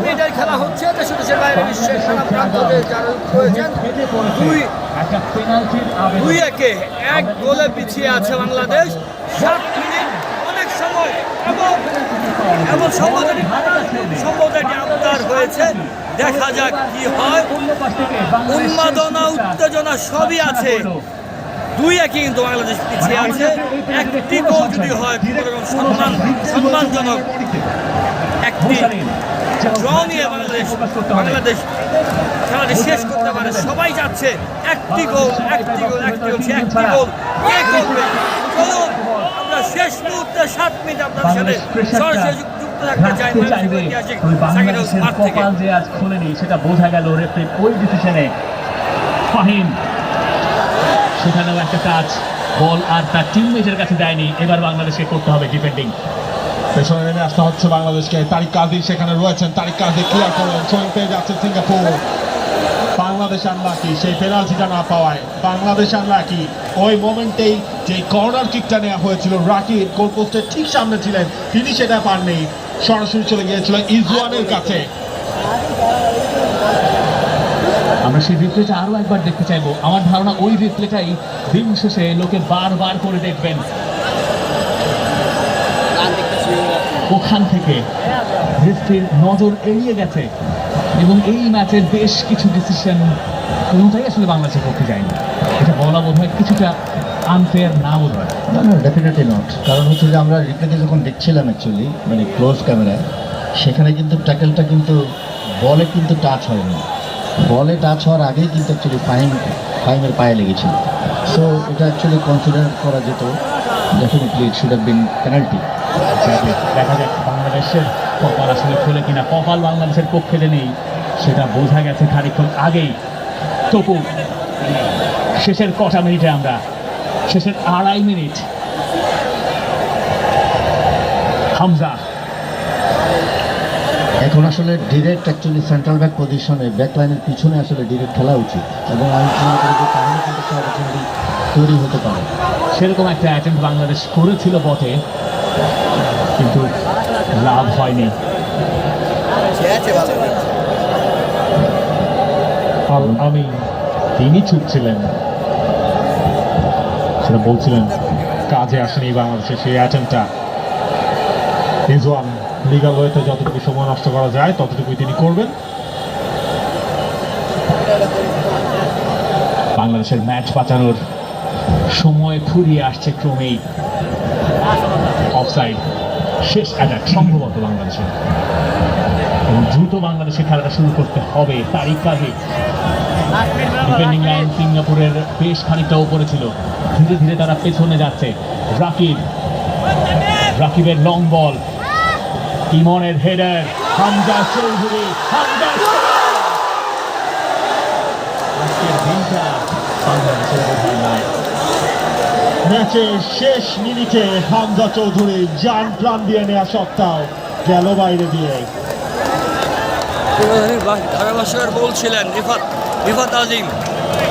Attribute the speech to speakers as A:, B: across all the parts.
A: মিনিটের খেলা হচ্ছে, দেশ দেশের বাইরে বিশ্বের নানা প্রান্ত থেকে যারা রয়েছেন দুই দুই একে এক গোলে পিছিয়ে আছে বাংলাদেশ। সাত মিনিট, অনেক সময় এবং এবং সম্ভবত সম্ভবত আবদার হয়েছে। দেখা যাক কি হয়। উন্মাদনা, উত্তেজনা সবই আছে। দুই একই কিন্তু বাংলাদেশ পিছিয়ে আছে। একটি গোল যদি হয় সম্মান সম্মানজনক একটি ড্র নিয়ে বাংলাদেশ।
B: ফোকাস করতে হবে।
A: বাংলাদেশ খেলাটি শেষ করতে পারে। সবাই যাচ্ছে। একটি গোল একটি গোল একটি গোল একটি গোল। কে করবে? চলুন আমরা শেষ মুহূর্তে সাত মিনিট আপনার সাথে সরাসরি
B: কপাল যে আজ খুলেনি সেটা বোঝা গেল রেফারির ওই ডিসিশনে ফাহিম সেখানেও একটা কাজ বল আর তার টিমমেটের কাছে দেয়নি। এবার বাংলাদেশকে করতে হবে ডিফেন্ডিং
C: পেছনে নেমে আসতে হচ্ছে বাংলাদেশকে। তারিক কাদির সেখানে রয়েছেন। তারিক কাদির ক্লিয়ার করলেন। ছয় পেয়ে যাচ্ছে সিঙ্গাপুর। বাংলাদেশ আনলাকি সেই পেনাল্টিটা না পাওয়ায় বাংলাদেশ আনলাকি ওই মোমেন্টেই যে কর্নার কিকটা নেওয়া হয়েছিল, রাকিব গোলপোস্টের ঠিক সামনে ছিলেন। তিনি সেটা পাননি। সরাসরি চলে গিয়েছিল ইজওয়ানের কাছে।
B: আমরা সেই রিপ্লেটা আরও একবার দেখতে চাইব। আমার ধারণা ওই রিপ্লেটাই দিন শেষে লোকে বারবার করে দেখবেন। ওখান থেকে রেফারির নজর এড়িয়ে গেছে এবং এই ম্যাচের বেশ কিছু ডিসিশন কোনোটাই আসলে বাংলাদেশের পক্ষে যায়নি। এটা বলা বোধ হয় কিছুটা আনফেয়ার না বোধ হয়
D: না না ডেফিনেটলি নট কারণ হচ্ছে যে আমরা রিপ্লেতে যখন দেখছিলাম অ্যাকচুয়ালি মানে ক্লোজ ক্যামেরায় সেখানে কিন্তু ট্যাকেলটা কিন্তু বলে কিন্তু টাচ হয়নি। বলে টাচ হওয়ার আগেই কিন্তু অ্যাকচুয়ালি ফাইন ফাইনের পায়ে লেগেছিল। সো এটা অ্যাকচুয়ালি কনসিডার করা যেত। Definitely it should have been penalty
B: দেখা যাক বাংলাদেশের কপাল আসলে খোলে কিনা। কপাল বাংলাদেশের পক্ষে যে নেই সেটা বোঝা গেছে খানিকক্ষণ আগেই। তবু শেষের কটা মিনিটে আমরা শেষের আড়াই মিনিট। হামজা।
D: এখন আসলে ডিরেক্ট অ্যাকচুয়ালি সেন্ট্রাল ব্যাক পজিশনে ব্যাক লাইনের পিছনে আসলে ডিরেক্ট খেলা উচিত। এবং আমি মনে করি যে তাহলে কিন্তু তৈরি হতে পারে।
B: সেরকম একটা অ্যাটেম্প বাংলাদেশ করেছিল বটে, কিন্তু লাভ হয়নি।
C: আমি
B: তিনি চুপ ছিলেন।
C: সেটা বলছিলেন, কাজে আসেনি বাংলাদেশের সেই অ্যাটেম্পটা রিজওয়ান লিগাল ওয়েতে যতটুকু সময় নষ্ট করা যায়, ততটুকুই তিনি করবেন।
B: বাংলাদেশের ম্যাচ বাঁচানোর সময় ফুরিয়ে আসছে ক্রমেই। অফসাইড শেষ অ্যাটাক সম্ভবত বাংলাদেশের এবং দ্রুত বাংলাদেশে খেলাটা শুরু করতে হবে তারই কাজে। ডিফেন্ডিং লাইন সিঙ্গাপুরের বেশ খানিকটা উপরে ছিল। ধীরে ধীরে তারা পেছনে যাচ্ছে। রাকিব। রাকিবের লং বল ইমনের হেডার হামজা চৌধুরী, হামজা বাংলাদেশের
C: ম্যাচের শেষ মিনিটে হামজা চৌধুরী জান প্রাণ দিয়ে নেওয়া সত্ত্বেও গেল বাইরে দিয়ে।
A: ধারাভাষ্যকার বলছিলেন রিফাত রিফাত আজিম।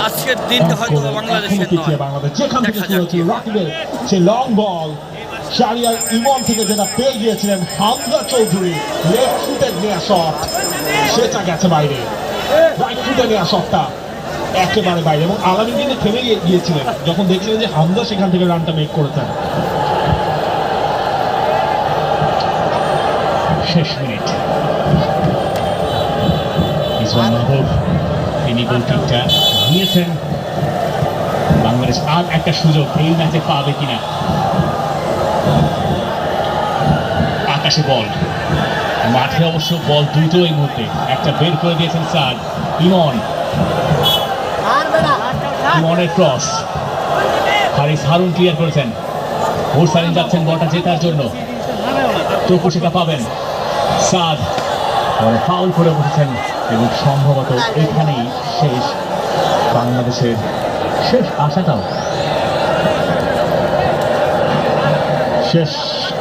A: আজকের দিনটা হয়তো বাংলাদেশের নয়।
C: যেখান থেকে শুরু রাকিবের সেই লং বল শারিয়ার ইমন থেকে যেটা পেয়ে গিয়েছিলেন হামজা চৌধুরী লেফট ফুটে নেওয়া শট সেটা গেছে বাইরে। রাইট ফুটে নেওয়া শটটা একেবারে বাইরে। এবং আলামিন কিন্তু থেমে গিয়ে- গিয়েছিলেন, যখন দেখছিলেন যে হামজা সেখান থেকে রানটা মেক করেছেন
B: শেষ মিনিট। ইসমান মাহবুব তিনি গোলকিকটা নিয়েছেন। বাংলাদেশ আর একটা সুযোগ, এই ম্যাচে পাবে কিনা? আকাশে বল। মাঠে অবশ্য বল দুটো এই মুহূর্তে। একটা বের করে দিয়েছেন সাদ। ইমন। ইমনের ক্রস। হারিস হারুন ক্লিয়ার করেছেন। মুরসালিন যাচ্ছেন বলটা জেতার জন্য। তবু সেটা পাবেন। সাদ পরে ফাউল করে বসেছেন এবং সম্ভবত এখানেই শেষ বাংলাদেশের শেষ আশাটাও।
C: শেষ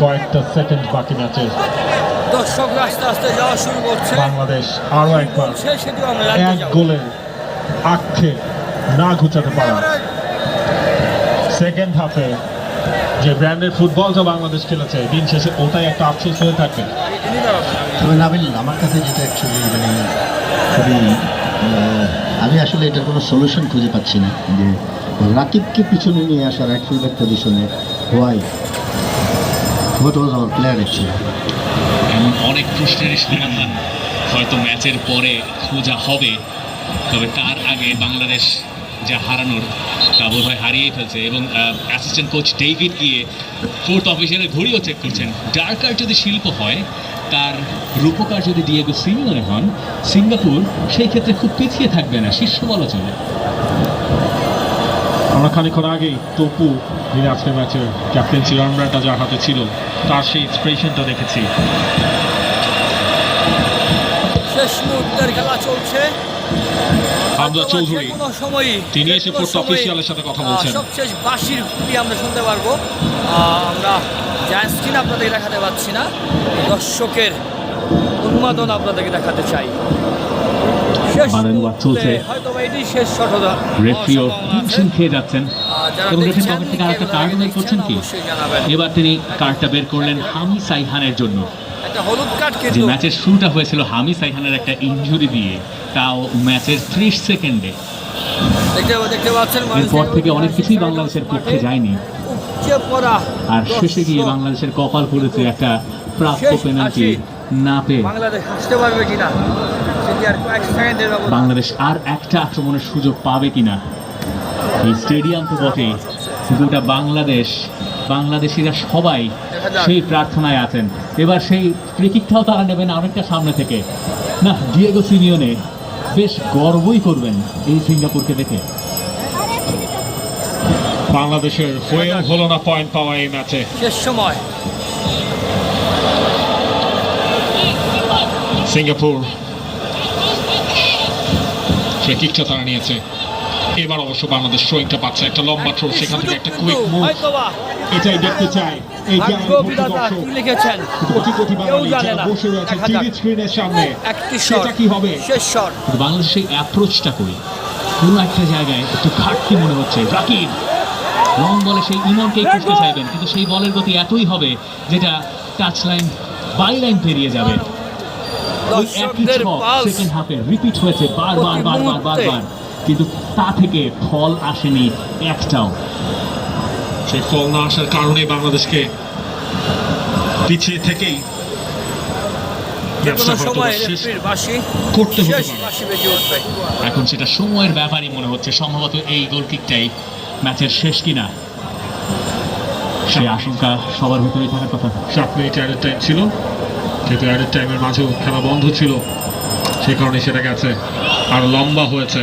C: কয়েকটা সেকেন্ড বাকি ম্যাচে
A: দর্শকরা আস্তে আস্তে যাওয়া শুরু করছে।
C: বাংলাদেশ আরও একবার এক
A: যাব।
C: গোলের আক্ষে না ঘুচাতে পারা। সেকেন্ড হাফে যে ব্র্যান্ডের ফুটবল ফুটবলটা বাংলাদেশ খেলেছে দিন শেষে ওটাই একটা আফসোস হয়ে থাকবে?
D: তবে নাবিল আমার কাছে যেটা অ্যাকচুয়ালি মানে খুবই আমি আসলে এটার কোনো সলিউশন খুঁজে পাচ্ছি না। যে রাকিবকে পিছনে নিয়ে আসা রাইট ফিল্ডার পজিশনে why? What was our player actually
B: এমন অনেক প্রশ্নের সমাধান হয়তো ম্যাচের পরে খোঁজা হবে। তবে তার আগে বাংলাদেশ যা হারানোর তা বোধহয় হারিয়ে ফেলছে এবং অ্যাসিস্ট্যান্ট কোচ ডেভিড গিয়ে ফোর্থ অফিসিয়ালের ঘড়িও চেক করছেন। ডার্কার যদি শিল্প হয় তার রূপকার যদি ডিয়েগো সিমিওনে হন সিঙ্গাপুর সেই ক্ষেত্রে খুব পিছিয়ে থাকবে না শীর্ষ বলা চলে।
C: আমরা খানিক্ষণ আগেই টপু যিনি আজকে ম্যাচের ক্যাপ্টেন্সি আর্মব্র্যান্ডটা যার হাতে ছিল তার সেই এক্সপ্রেশনটা দেখেছি।
A: শেষ মুহূর্তের খেলা চলছে।
C: হামজা চৌধুরী তিনি এসে
A: সময়ই,
C: অফিসিয়ালের সাথে কথা বলছেন।
A: সবশেষ বাঁশির ফুটি আমরা শুনতে পারব। আমরা জায়ান্ট স্ক্রিন আপনাদের দেখাতে পাচ্ছি না। দর্শকের উন্মাদন আপনাদেরকে দেখাতে চাই।
B: এবার তিনি কার্ডটা বের করলেন হামি সাইহানের জন্য।
A: একটা হলুদ কার্ড
B: যে
A: কিন্তু।
B: ম্যাচের শুরুটা হয়েছিল হামি সাইহানের একটা ইনজুরি দিয়ে। তাও ম্যাচের ত্রিশ সেকেন্ডে।
A: দেখতে দেখতে পাচ্ছেন
B: এরপর থেকে অনেক কিছুই বাংলাদেশের পক্ষে যায়নি। আর শেষে গিয়ে বাংলাদেশের কপাল পড়েছে একটা প্রাপ্ত পেনাল্টি না পেয়ে।
A: বাংলাদেশ হাসতে পারবে কিনা?
B: বাংলাদেশ আর একটা আক্রমণের সুযোগ পাবে কিনা? এই স্টেডিয়াম তো কিন্তু ওটা বাংলাদেশ বাংলাদেশিরা সবাই সেই প্রার্থনায় আছেন। এবার সেই ফ্রিকিকটাও তারা নেবেন অনেকটা সামনে থেকে। না ডিয়েগো সিমিওনে বেশ গর্বই করবেন এই সিঙ্গাপুরকে দেখে।
C: বাংলাদেশের হয়েও হলো না পয়েন্ট পাওয়া এই ম্যাচে
A: শেষ সময়।
C: সিঙ্গাপুর ফ্রি কিকটা তারা নিয়েছে। এবার অবশ্য বাংলাদেশ শোয়িংটা পাচ্ছে। একটা লম্বা থ্রো সেখান থেকে একটা কুইক মুভ এটাই দেখতে চাই।
A: ভাগ্য বিধাতা কি লিখেছেন?
C: কোটি কোটি
A: কেউ জানে না। দেখা যাক। একটি শট
C: কি হবে?
A: শেষ শট।
B: কিন্তু সেই অ্যাপ্রোচটা করি কোনো একটা জায়গায় একটু ঘাটতি মনে হচ্ছে। রাকিব লং বলে সেই ইমনকেই খুঁজতে চাইবেন কিন্তু সেই বলের গতি এতই হবে যেটা টাচ লাইন বাই লাইন পেরিয়ে যাবে সেকেন্ড হাফে রিপিট হয়েছে বারবার বারবার বারবার। কিন্তু তা থেকে ফল আসেনি একটাও।
C: সেই ফল না আসার কারণে বাংলাদেশকে পিছিয়ে থেকেই করতে
B: এখন সেটা সময়ের ব্যাপারই মনে হচ্ছে। সম্ভবত এই গোল কিকটাই ম্যাচের শেষ কিনা সেই আশঙ্কা সবার ভিতরেই থাকার কথা।
C: সাত মিনিট অ্যাডেড টাইম ছিল। যেহেতু অ্যাডেড টাইমের মাঝেও খেলা বন্ধ ছিল সেই কারণে সেটা গেছে। আর লম্বা হয়েছে।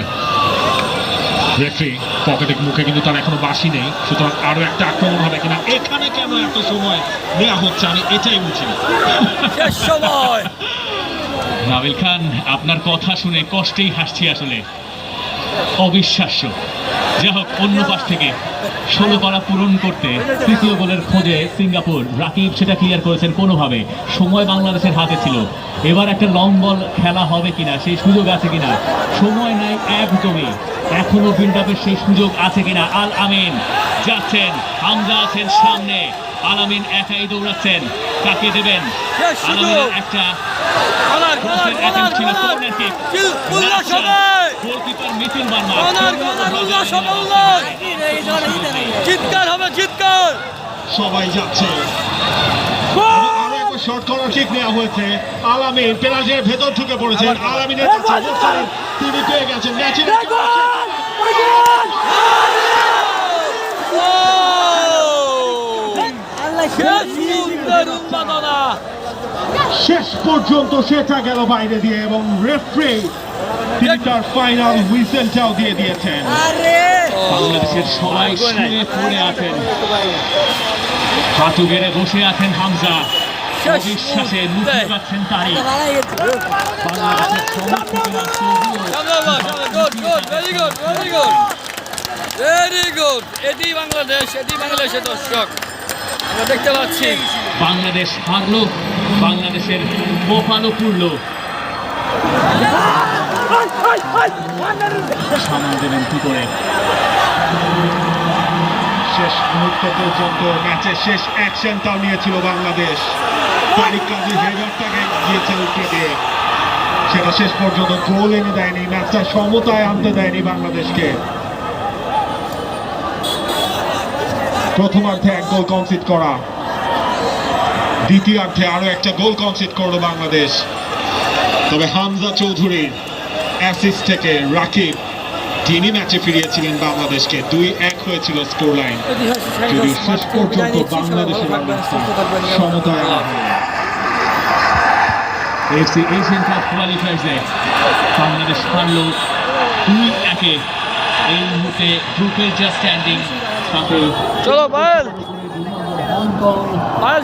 C: রেফারি পকেটে মুখে কিন্তু তার এখনও বাসি নেই। সুতরাং আরও একটা আক্রমণ হবে কিনা এখানে কেন এত সময় নেওয়া হচ্ছে? আমি এটাই বুঝি।
A: সময়!
B: নাবিল খান আপনার কথা শুনে কষ্টেই হাসছি আসলে। অবিশ্বাস্য। যা হোক, অন্য পাশ থেকে ষোলো পারা পূরণ করতে তৃতীয় গোলের খোঁজে সিঙ্গাপুর। রাকিব সেটা ক্লিয়ার করেছেন কোনোভাবে। সময় বাংলাদেশের হাতে ছিল। এবার একটা লং বল খেলা হবে কিনা, সেই সুযোগ আছে কিনা? সময় নাই একদমই। এখনও বিল্ড আপের সেই সুযোগ আছে কিনা? আল আমিন যাচ্ছেন, হামজা আছেন সামনে। আল আমিন একাই দৌড়াচ্ছেন। কাকে দেবেন?
A: শেষ
B: আল একটা
A: চিৎকার হবে চিৎকার
C: সবাই যাচ্ছে। শর্ট কর্নার কিক নেওয়া হয়েছে। আলামিন পেনাল্টির ভেতর ঢুকে পড়েছেন আলামিনের তিনি পেয়ে গেছেন। ম্যাচের
A: শেষ মুহূর্তের উন্মাদনা।
C: শেষ পর্যন্ত সেটা গেল বাইরে দিয়ে এবং রেফারি তিনি তার ফাইনাল হুইসেলটাও দিয়ে দিয়েছেন।
B: বাংলাদেশের সবাই শুয়ে পড়ে আছেন। হাঁটু গেড়ে বসে আছেন হামজা। বাংলাদেশের সমর্থকেরা
A: ভেরি গুড এটি বাংলাদেশ এটি বাংলাদেশের দর্শক। আমরা দেখতে পাচ্ছি
B: বাংলাদেশ হারলো, বাংলাদেশের কপালও পুরলো সামাল দেবেন কি করে?
C: শেষ মুহূর্ত পর্যন্ত ম্যাচের শেষ অ্যাকশনটাও নিয়েছিল বাংলাদেশ। তারিক কাজী হেডারটাকে গিয়েছে উঠে সেটা শেষ পর্যন্ত গোল এনে দেয়নি, ম্যাচটা সমতায় আনতে দেয়নি বাংলাদেশকে। প্রথমার্ধে এক গোল কনসিড করা। দ্বিতীয়ার্ধে আরও একটা গোল কনসিড করল বাংলাদেশ। তবে হামজা চৌধুরীর অ্যাসিস্ট থেকে রাকিব তিনি ম্যাচে ফিরিয়েছিলেন বাংলাদেশকে দুই এক হয়েছিল স্কোর লাইন যদিও শেষ পর্যন্ত বাংলাদেশের সমতায়।
B: এফসি এশিয়ান কাপ কোয়ালিফায়ার্সে বাংলাদেশ হারল দুই একে এই মুহূর্তে গ্রুপের যা স্ট্যান্ডিং
A: চলো পায়েল। পায়েল